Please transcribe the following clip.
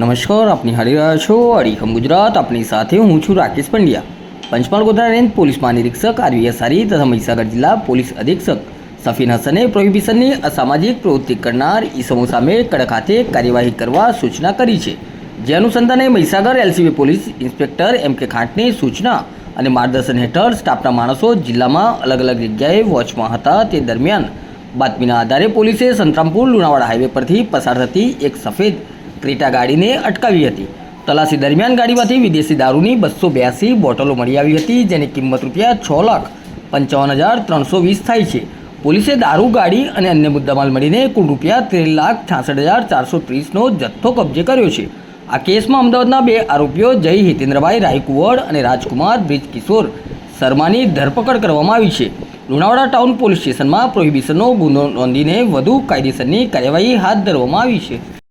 નમસ્કાર, આપની હારી રહ્યા છો અડીખમ ગુજરાત. આપની સાથે હું છું રાકેશ પંડ્યા. પંચમહાલ ગોધરા રેન્જ પોલીસ મહાનિરીક્ષક આરવી અસારી તથા મહીસાગર જિલ્લા પોલીસ અધિક્ષક સફીન હસને પ્રોહિબિશનની અસામાજિક પ્રવૃત્તિ કરનાર ઈસમો સામે કડક હાથે કાર્યવાહી કરવા સૂચના કરી છે. જે અનુસંધાને Mahisagar LCB police inspector M K ખાંટની સૂચના અને માર્ગદર્શન હેઠળ સ્ટાફના માણસો જિલ્લામાં અલગ અલગ જગ્યાએ વોચમાં હતા તે દરમિયાન. બાતમીના આધારે પોલીસે સંતરામપુર, લુણાવાડા હાઈવે પરથી પસાર થતી એક સફેદ ક્રેટા ગાડીને અટકાવી હતી. તલાશી દરમિયાન ગાડીમાંથી વિદેશી દારૂની બસો બ્યાસી બોટલો મળી આવી હતી, જેની કિંમત રૂપિયા છ લાખ પંચાવન હજાર ત્રણસો વીસ થાય છે. પોલીસે દારૂ, ગાડી અને અન્ય મુદ્દામાલ મળીને કુલ રૂપિયા ત્રેર લાખ છાસઠ હજાર ચારસો ત્રીસનો જથ્થો કબજે કર્યો છે. આ કેસમાં અમદાવાદના બે આરોપીઓ જય હિતેન્દ્રભાઈ રાયકુવડ અને રાજકુમાર બ્રિજ કિશોર શર્માની ધરપકડ કરવામાં આવી છે. લુણાવાડા ટાઉન પોલીસ સ્ટેશનમાં પ્રોહિબિશનનો ગુનો નોંધીને વધુ કાયદેસરની કાર્યવાહી હાથ ધરવામાં આવી છે.